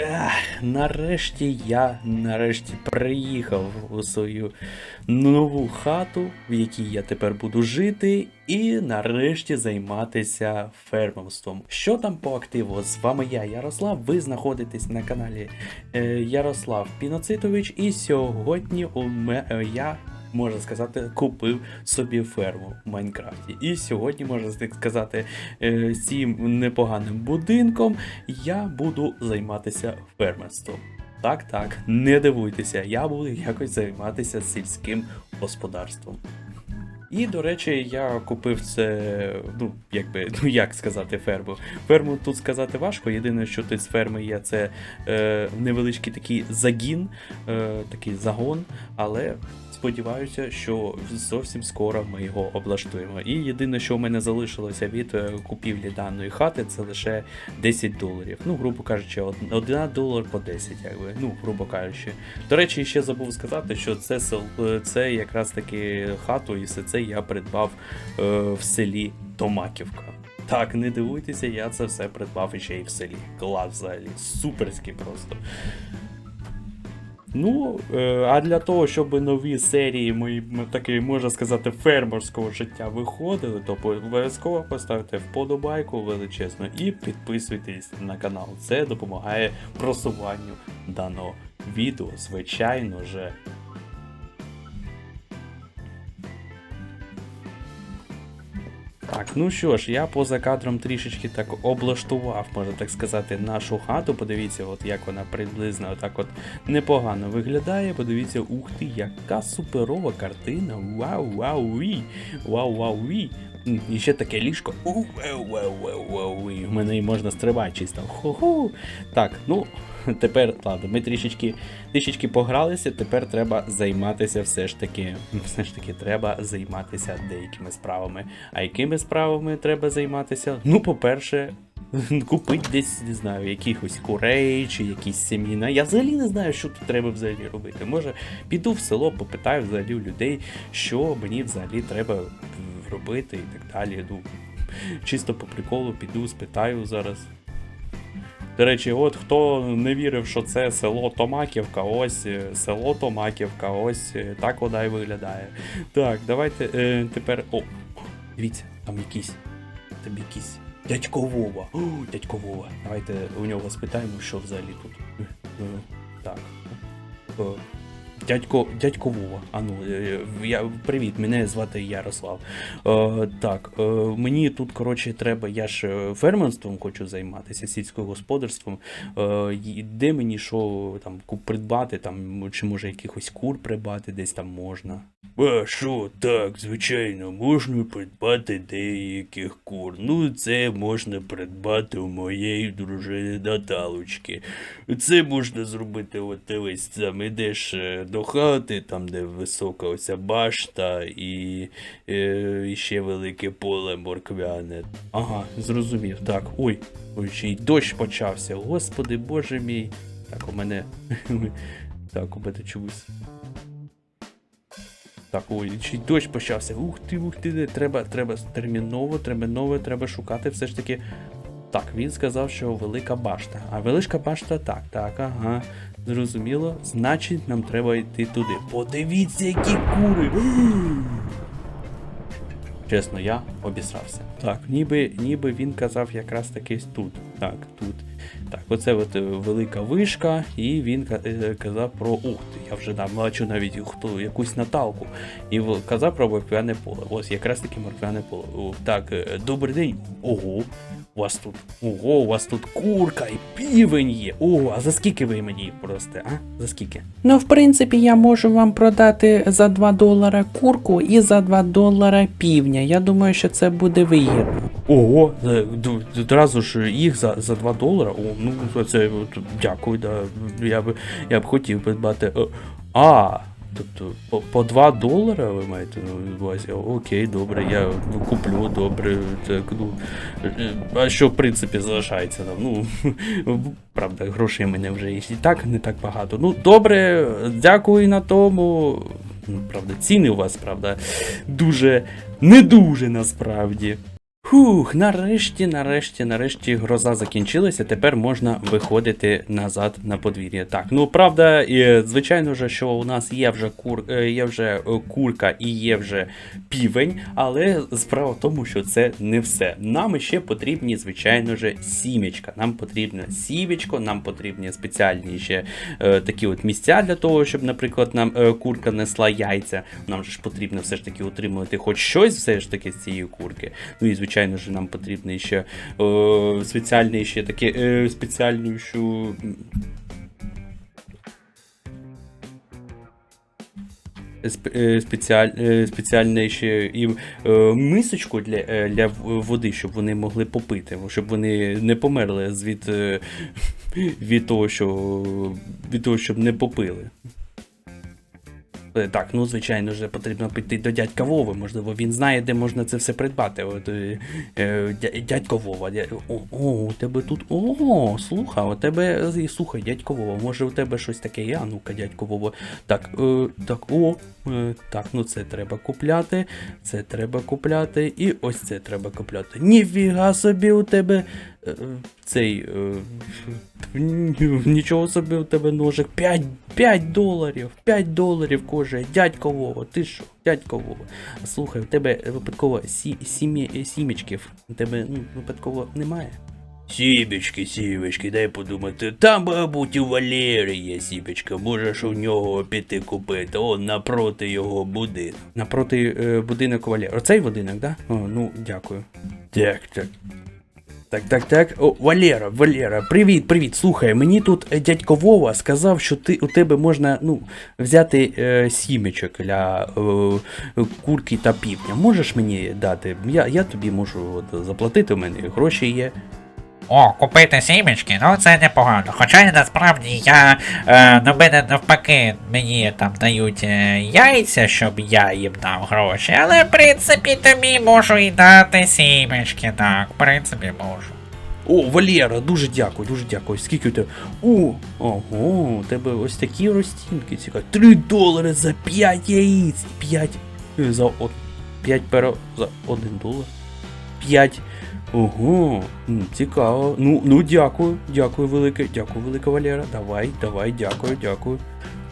Ех, нарешті я нарешті приїхав у свою нову хату, в якій я тепер буду жити, і нарешті займатися фермерством. Що там по активу? З вами я, Ярослав. Ви знаходитесь на каналі е, Ярослав Піноцитович, і сьогодні у ме, е, я. Можна сказати, купив собі ферму в Майнкрафті. І сьогодні, можна сказати, е, цим непоганим будинком я буду займатися фермерством. Так, так, не дивуйтеся, я буду якось займатися сільським господарством. І, до речі, я купив це, ну, якби, ну як сказати, ферму. Ферму тут сказати важко. Єдине, що тут з ферми є, це е, невеличкий такий загін, е, такий загон, але сподіваюся, що зовсім скоро ми його облаштуємо. І єдине, що у мене залишилося від е, купівлі даної хати, це лише 10 доларів. Ну, грубо кажучи, 1 долар по 10, якби, ну, грубо кажучи. До речі, ще забув сказати, що це е, це якраз таки хату, і все це я придбав е, в селі Томаківка. Так, не дивуйтеся, я це все придбав ще й в селі. Клас взагалі, суперський просто. Ну, е, а для того, щоб нові серії мої, таки, можна сказати, фермерського життя виходили, то обов'язково поставте вподобайку величезно і підписуйтесь на канал. Це допомагає просуванню даного відео, звичайно же. Так, ну що ж, я поза кадром трішечки так облаштував, можна так сказати, нашу хату. Подивіться, от як вона приблизно так от непогано виглядає. Подивіться, ух ти, яка суперова картина. Вау, вау, ві! Вау, вау, ві! І ще таке ліжко. У, мене і можна стрибати чисто. Ху-ху. Так, ну. Тепер, ладно, ми трішечки, трішечки погралися, тепер треба займатися все ж таки. Все ж таки, треба займатися деякими справами. А якими справами треба займатися? Ну, по-перше, купити десь, не знаю, якихось курей чи якісь семіна. Я взагалі не знаю, що тут треба взагалі робити. Може, піду в село, попитаю взагалі у людей, що мені взагалі треба робити і так далі. Ну, чисто по приколу піду, спитаю зараз. До речі, от хто не вірив, що це село Томаківка, ось е, село Томаківка, ось е, так вода і виглядає. Так, давайте е, тепер. О, дивіться, там якийсь. Там якийсь. Дядько Вова. О, дядько Вова. Давайте у нього спитаємо, що взагалі тут. Е, Так. Е, Дядько, дядько Вова. А ну, е, я, привіт, мене звати Ярослав. Е, так, е, мені тут, коротше, треба, я ж е, фермерством хочу займатися, сільським господарством. Е, де мені що там придбати, там, чи може якихось кур придбати, десь там можна. А що, так, звичайно, можна придбати деяких кур. Ну, це можна придбати у моєї дружини Наталочки. Це можна зробити, от дивись, там ідеш е, до хати, там де висока оця башта і, е, і ще велике поле морквяне. Ага, зрозумів. Так, ой, ой, ще й дощ почався. Господи, боже мій. Так, у мене. Так, у мене чомусь. Так, ой, ще дощ почався. Ух ти, ух ти, треба, треба терміново, терміново, треба шукати все ж таки. Так, він сказав, що велика башта. А велика башта так, так, ага. Зрозуміло. Значить, нам треба йти туди. Подивіться, які кури! Чесно, я обісрався. Так, ніби, ніби він казав якраз таки тут. Так, тут. Так, оце от е, велика вишка, і він е, казав про. Ух ти, я вже там бачу навіть хто, якусь Наталку. І казав про морквяне поле. Ось якраз таки морквяне поле. Так, е, добрий день. Ого. У вас тут. Ого, у вас тут курка і півень є. Ого, а за скільки ви мені їх простите, а? За скільки? Ну, в принципі, я можу вам продати за 2 долара курку і за 2 долара півня. Я думаю, що це буде вигідно. Ого, е, одразу ж їх за, за 2 долара. О, ну це дякую, да. Я б я б хотів придбати. Е, А, тобто по, по 2 долара ви маєте на увазі? Окей, добре, я ну, куплю, добре. Так, ну, а що в принципі залишається там? Ну, правда, грошей мене вже і так не так багато. Ну, добре, дякую на тому. Ну, Правда, ціни у вас, правда, дуже не дуже насправді. Фух, нарешті, нарешті, нарешті гроза закінчилася. Тепер можна виходити назад на подвір'я. Так, ну правда, звичайно ж, що у нас є вже кур, е, є вже е, курка і є вже півень, але справа в тому, що це не все. Нам ще потрібні, звичайно ж, сімечка. Нам потрібно сімечко, нам потрібні спеціальні ще е, такі от місця для того, щоб, наприклад, нам е, курка несла яйця. Нам ж потрібно все ж таки утримувати хоч щось все ж таки з цієї курки. Ну і звичайно ж, нам потрібно ще е, спеціальний ще таке е, спеціальну що. е, Спеціаль, е, спеціальне ще і е, мисочку для, для води, щоб вони могли попити, щоб вони не померли від, від того, що від того, щоб не попили. Е, Так, ну звичайно ж, потрібно піти до дядька Вови. Можливо, він знає, де можна це все придбати. От, е, е, дядько Вова, о, о, у тебе тут. О, слухай, у тебе. Слухай, дядько Вова, може у тебе щось таке є? А ну-ка, дядько Вова. Так, е, так, о, е, так, ну це треба купляти, це треба купляти, і ось це треба купляти. Ніфіга собі у тебе. Е, Цей. е, Нічого собі у тебе ножик. 5, 5 доларів. 5 доларів кожен. Дядько Вова, ти що? Дядько Вова. Слухай, у тебе випадково сі, сімі, сімечків. У тебе ну, випадково немає? Сібечки, сібечки, дай подумати. Там, мабуть, у Валери є сібечка. Можеш у нього піти купити. Он напроти його будинку. Напроти е, будинок Валери. Оцей будинок, да? О, ну, дякую. Так, так. Так, так, так. О, Валера, Валера, привіт, привіт. Слухай, мені тут е, дядько Вова сказав, що ти у тебе можна ну, взяти е, сімечок для е, курки та півня. Можеш мені дати? Я, я тобі можу от, заплатити, у мене гроші є. О, купити сімечки, ну це непогано. Хоча насправді я е, на мене навпаки мені там дають е, яйця, щоб я їм дав гроші. Але в принципі тобі можу і дати сімечки, так, в принципі можу. О, Валера, дуже дякую, дуже дякую. Скільки у тебе? О, ого, у тебе ось такі розцінки цікаві. 3 долари за 5 яїць. 5 е, за 5 перо за 1 долар. 5. Ого, цікаво. Ну, ну дякую, дякую велике, дякую, велика Валера. Давай, давай, дякую, дякую.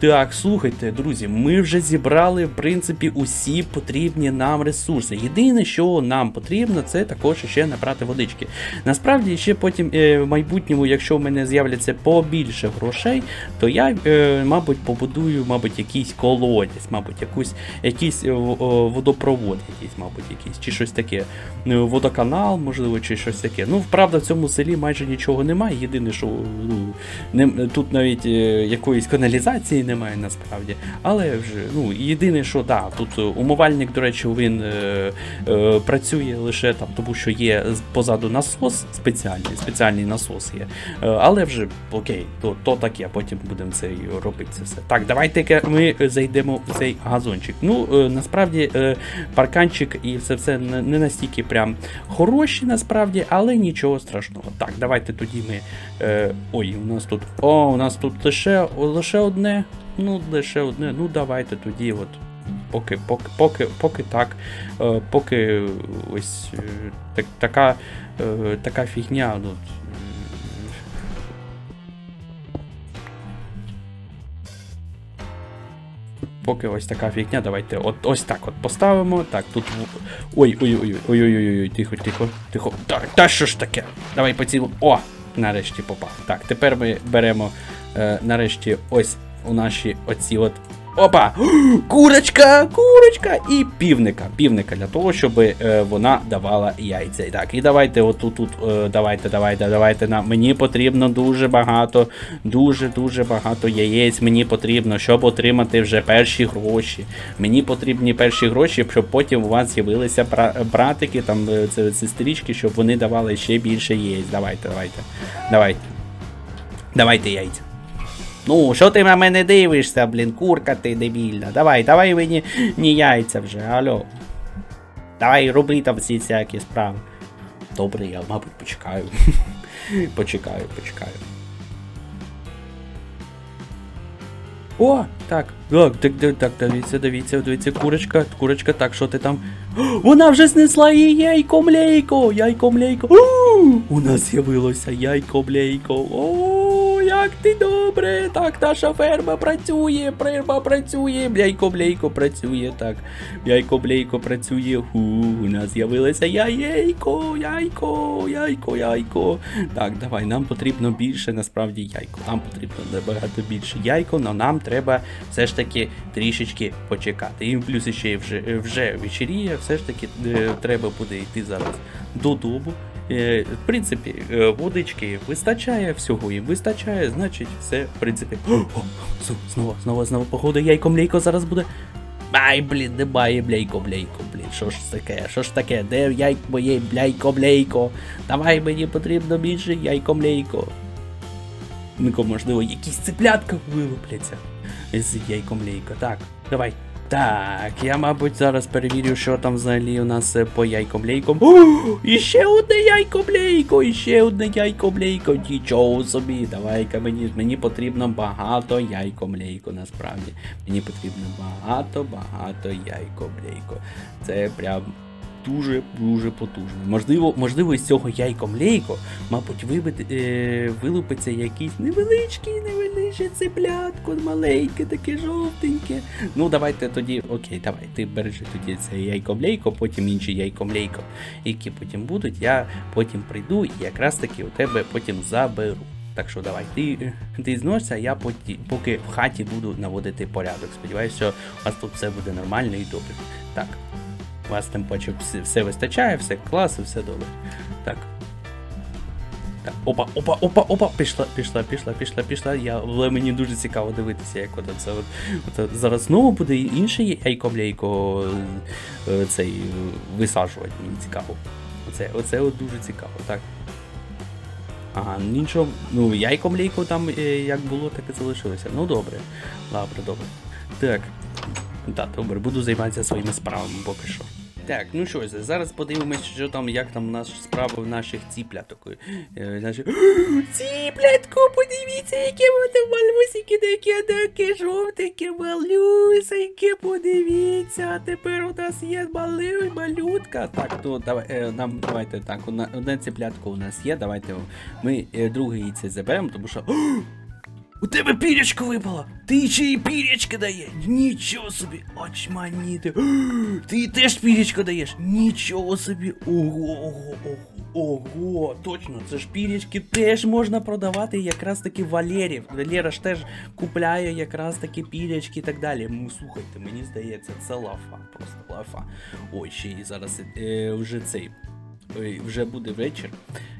Так, слухайте, друзі, ми вже зібрали, в принципі, усі потрібні нам ресурси. Єдине, що нам потрібно, це також ще набрати водички. Насправді, ще потім е, в майбутньому, якщо в мене з'являться побільше грошей, то я, е, мабуть, побудую, мабуть, якийсь колодязь, мабуть, якусь, якийсь е, водопровод, якийсь, мабуть, якийсь, чи щось таке. Е, Водоканал, можливо, чи щось таке. Ну, правда, в цьому селі майже нічого немає. Єдине, що ну, не, тут навіть е, якоїсь каналізації немає насправді. Але вже, ну, єдине, що да, тут е, умивальник, до речі, він е, е, працює лише там, тому що є позаду насос спеціальний, спеціальний насос є. Е, але вже окей, то, то таке, потім будемо це робити це все. Так, давайте ми зайдемо в цей газончик. Ну, е, насправді, е, парканчик і все все не, настільки прям хороші, насправді, але нічого страшного. Так, давайте тоді ми. Е, ой, у нас тут. О, у нас тут лише, лише одне. Ну, лише одне. Ну, давайте тоді, от. Поки, поки, поки, поки так, е, поки ось е, так, така, е, така фігня. Ну, Поки ось така фігня, давайте от ось так от поставимо. Так, тут. в- Ой, ой, ой, ой, ой, ой, ой, тихо, тихо, тихо. Так, та що ж таке? Давай поцілу. О! Нарешті попав. Так, тепер ми беремо е, нарешті ось у наші оці от. Опа! Курочка! Курочка! І півника. Півника для того, щоб е, вона давала яйця. І Так, і давайте отут, тут, е, давайте, давайте, давайте. На. Мені потрібно дуже багато, дуже дуже багато яєць. Мені потрібно, щоб отримати вже перші гроші. Мені потрібні перші гроші, щоб потім у вас з'явилися бра- братики, там е, це сестрички, щоб вони давали ще більше яєць. Давайте, давайте. Давайте. Давайте яйця. Ну, що ти на мене дивишся, блін, курка ти дебільна. Давай, давай мені ні яйця вже, алло. Давай роби там всі всякі справи. Добре, я, мабуть, почекаю. почекаю, почекаю. О, Так, так, так, так, дивіться, дивіться, дивіться, курочка, курочка, так, що ти там? Вона вже знесла її яйко млейко, яйко млейко. У, нас з'явилося яйко млейко. О, як ти добре. Так, наша ферма працює, ферма працює, яйко млейко працює, так. Яйко млейко працює. У, у нас з'явилося яєйко, яйко, яйко, яйко. Так, давай, нам потрібно більше насправді яйко. Нам потрібно набагато більше яйко, але нам треба все ж таки трішечки почекати. І плюс ще вже, вже вечеріє, все ж таки е, треба буде йти зараз додому. Е, в принципі, е, водички вистачає, всього їм вистачає, значить, все, в принципі. О, знову, знову, знову, походу, яйко млейко зараз буде. Ай, блін, немає бляйко, бляйко, блін. Що ж таке? Що ж таке? Де яйко моє бляйко, бляйко? Давай мені потрібно більше яйко млейко. Ну, можливо, якісь цеплятка вилупляться з яйком лейко. Так, давай. Так, я, мабуть, зараз перевірю, що там взагалі у нас е, по яйком лейком. Іще ще одне яйко блейко, і ще одне яйко блейко. Нічого собі. Давай-ка мені, мені потрібно багато яйко млейко, насправді. Мені потрібно багато, багато яйко блейко. Це прям дуже дуже потужно. Можливо, можливо, із цього яйко млейко, мабуть, вибити, е, вилупиться якийсь невеличкий, невеличкий цеплятко, маленьке, таке жовтеньке. Ну, давайте тоді, окей, давай, ти бережи тоді це яйко млейко, потім інші яйко млейко, які потім будуть, я потім прийду і якраз таки у тебе потім заберу. Так що давай, ти, ти зносься, а я поті, поки в хаті буду наводити порядок. Сподіваюся, що у вас тут все буде нормально і добре. Так. У вас тим паче все, все вистачає, все клас все добре. Так. Так, опа, опа, опа, опа, пішла, пішла, пішла, пішла, пішла. Я, але мені дуже цікаво дивитися, як от це от, от зараз знову буде інше яйко-млейко е, цей е, висаджувати. Мені цікаво. Оце, оце от дуже цікаво, так. Ага, нічого, ну яйко-млейко там е, як було, так і залишилося. Ну добре. Добре, добре. Так. Так, добре, буду займатися своїми справами поки що. Так, ну що зараз подивимось, що там, як там у нас справи в наших ціпляток. Е, наші... Ціплятку, подивіться, які вони малюсики, такі такі жовтенькі, малюсенькі, подивіться. Тепер у нас є мали, малютка. Так, то давай, е, нам давайте так, одне ціплятко у нас є, давайте ми е, друге яйце заберемо, тому що. У тебе пірячко випало! Ти ще й пірячки дає! Нічого собі! Очманіти! Ти теж пірячко даєш! Нічого собі! Ого, ого, ого, ого! Точно, це ж пірячки теж можна продавати якраз таки Валерів. Валера ж теж купляє якраз таки пірячки і так далі. Слухайте, мені здається, це лафа, просто лафа. Ой, ще і зараз е, вже цей. Ой, вже буде вечір.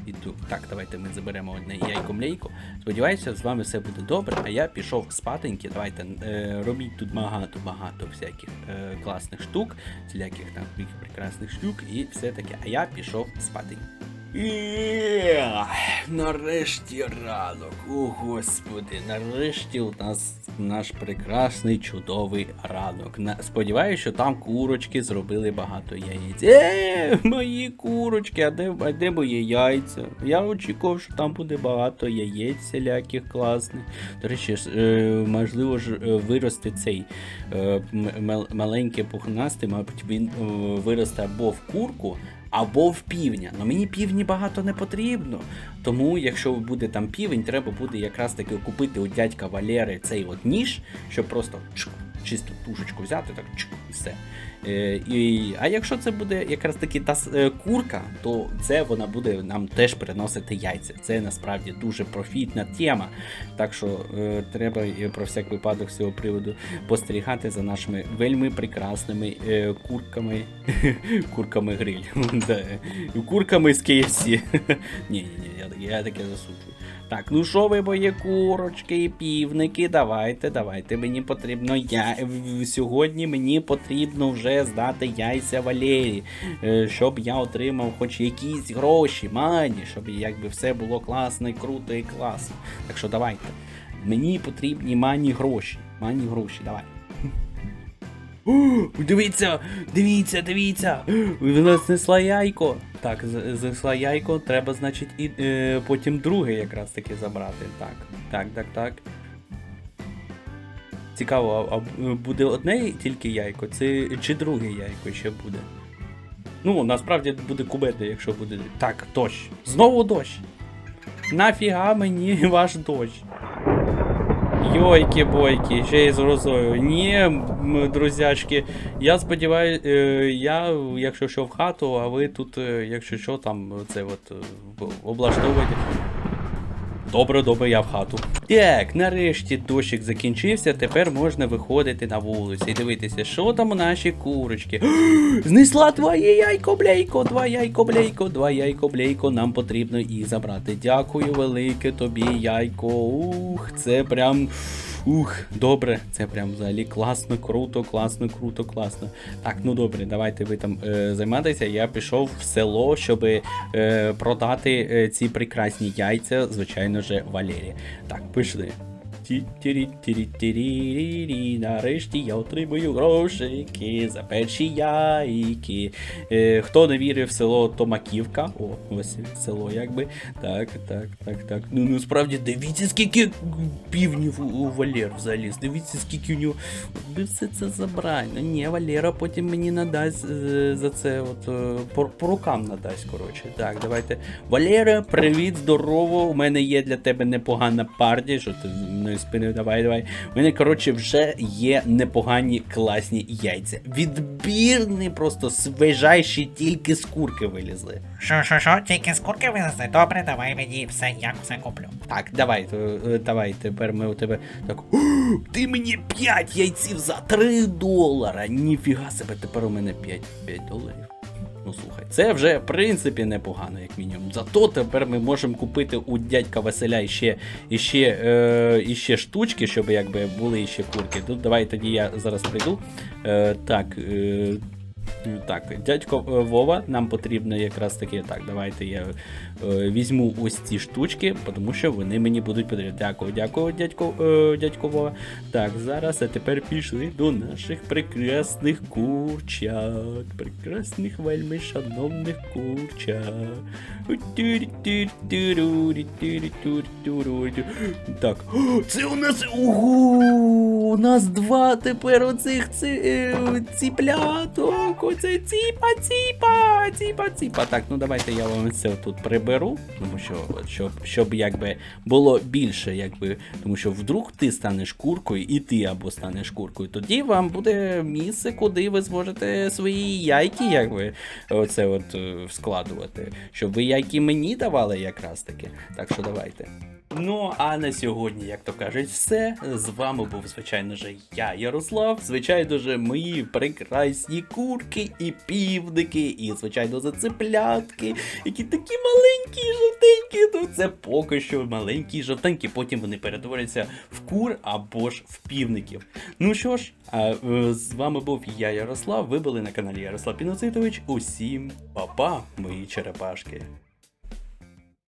І тут, так, давайте ми заберемо одне яйко млейко. Сподіваюся, з вами все буде добре. А я пішов спатеньки. Давайте е, робіть тут багато-багато всяких е, класних штук, всіляких там прекрасних штук і все таке. А я пішов спатеньки. Ех, Нарешті ранок. О, господи, нарешті у нас наш прекрасний чудовий ранок. Сподіваюся, що там курочки зробили багато яєць. Е, мої курочки, а де, а де мої яйця? Я очікував, що там буде багато яєць всіляких класних. До речі, е, можливо ж е, виросте цей е, маленький пухнастий, мабуть, він виросте або в курку, або в півня. Ну мені півні багато не потрібно. Тому, якщо буде там півень, треба буде якраз таки купити у дядька Валери цей от ніж, щоб просто чисто тушечку взяти, так чк, і все. Е, і, а якщо це буде якраз таки та е, курка, то це вона буде нам теж приносити яйця. Це насправді дуже профітна тема. Так що е, треба про всяк випадок з цього приводу спостерігати за нашими вельми прекрасними е, курками. курками гриль. Курками з KFC. ні, ні, ні, я, таке- засуджую. Так, ну що ви, мої курочки і півники, давайте, давайте. Мені потрібно я сьогодні мені потрібно вже здати яйця Валері, е, щоб я отримав хоч якісь гроші, мані, щоб якби все було класно і круто і класно. Так що давайте. Мені потрібні мані гроші. Мані гроші, давай. Дивіться, дивіться, дивіться. Вона знесла яйко. Так, знесла яйко, треба, значить, і е, потім друге якраз таки забрати. Так, так, так, так. Цікаво, а буде одне тільки яйко, це, чи друге яйко ще буде? Ну, насправді буде кубети, якщо буде. Так, дощ. Знову дощ. Нафіга мені ваш дощ. Йойки бойки, ще й з грозою. Ні, друзячки, я сподіваюся, я, якщо що в хату, а ви тут, е, якщо що, там це от е, облаштовуєте. Добре, добре, я в хату. Так, нарешті дощик закінчився, тепер можна виходити на вулицю і дивитися, що там у наші курочки. Знесла твоє яйко, блейко, два яйко, блейко, два яйко, блейко, нам потрібно її забрати. Дякую велике тобі, яйко. Ух, це прям. Ух, добре, це прям взагалі класно, круто, класно, круто, класно. Так, ну добре, давайте ви там е, займатися. Я пішов в село, щоб е, продати е, ці прекрасні яйця, звичайно же, Валері. Так, пішли. Ті-тірі-тірі-тірі-рі-рі. Нарешті я отримую грошики за перші яйки. Е, хто не вірив в село Томаківка? О, ось село якби. Так, так, так, так. Ну насправді дивіться, скільки півнів у- Валер взагалі. Дивіться, скільки у нього. Би все це забрати. Ну ні, Валера потім мені надасть за це от по, по рукам надасть, коротше. Так, давайте. Валера, привіт, здорово. У мене є для тебе непогана партія. Що ти мною спинив? Давай, давай. У мене, коротше, вже є непогані класні яйця. Відбірні, просто свіжайші, тільки з курки вилізли. Що, що, що, тільки з курки вилезли? Добре, давай мені все, я все куплю. Так, давай, то, е, давай, тепер ми у тебе так. «О, Ти мені 5 яйців за 3 долара. Ніфіга себе, тепер у мене 5, 5 доларів. Ну слухай, це вже в принципі непогано, як мінімум. Зато тепер ми можемо купити у дядька Василя іще, іще, е, іще штучки, щоб якби були іще курки. Тут давай тоді я зараз прийду. Е, так. Е, так, дядько е, Вова, нам потрібно якраз таки. Так, давайте я е, візьму ось ці штучки, тому що вони мені будуть потрібні. Дякую, дякую, дядько, е, дядько Вова. Так, зараз, а тепер пішли до наших прекрасних курчат. Прекрасних вельми шановних курчат. Так, це у нас. Ого! У нас два тепер оцих ці, е, ціпляток. Оце ціпа, ціпа, ціпа, ціпа. Так, ну давайте я вам це тут приберу, тому що щоб, щоб якби було більше, якби, тому що вдруг ти станеш куркою, і ти або станеш куркою, тоді вам буде місце, куди ви зможете свої яйки, якби, оце от е, складувати. Щоб ви яйки мені давали якраз таки. Так що давайте. Ну, а на сьогодні, як то кажуть, все. З вами був, звичайно же, я, Ярослав. Звичайно же, мої прекрасні курки і півники, і, звичайно, зацеплятки, які такі маленькі і жовтенькі. Ну, це поки що маленькі і жовтенькі, потім вони перетворяться в кур або ж в півників. Ну що ж, а, е, з вами був я, Ярослав. Ви були на каналі Ярослав Піноцитович. Усім па-па, мої черепашки.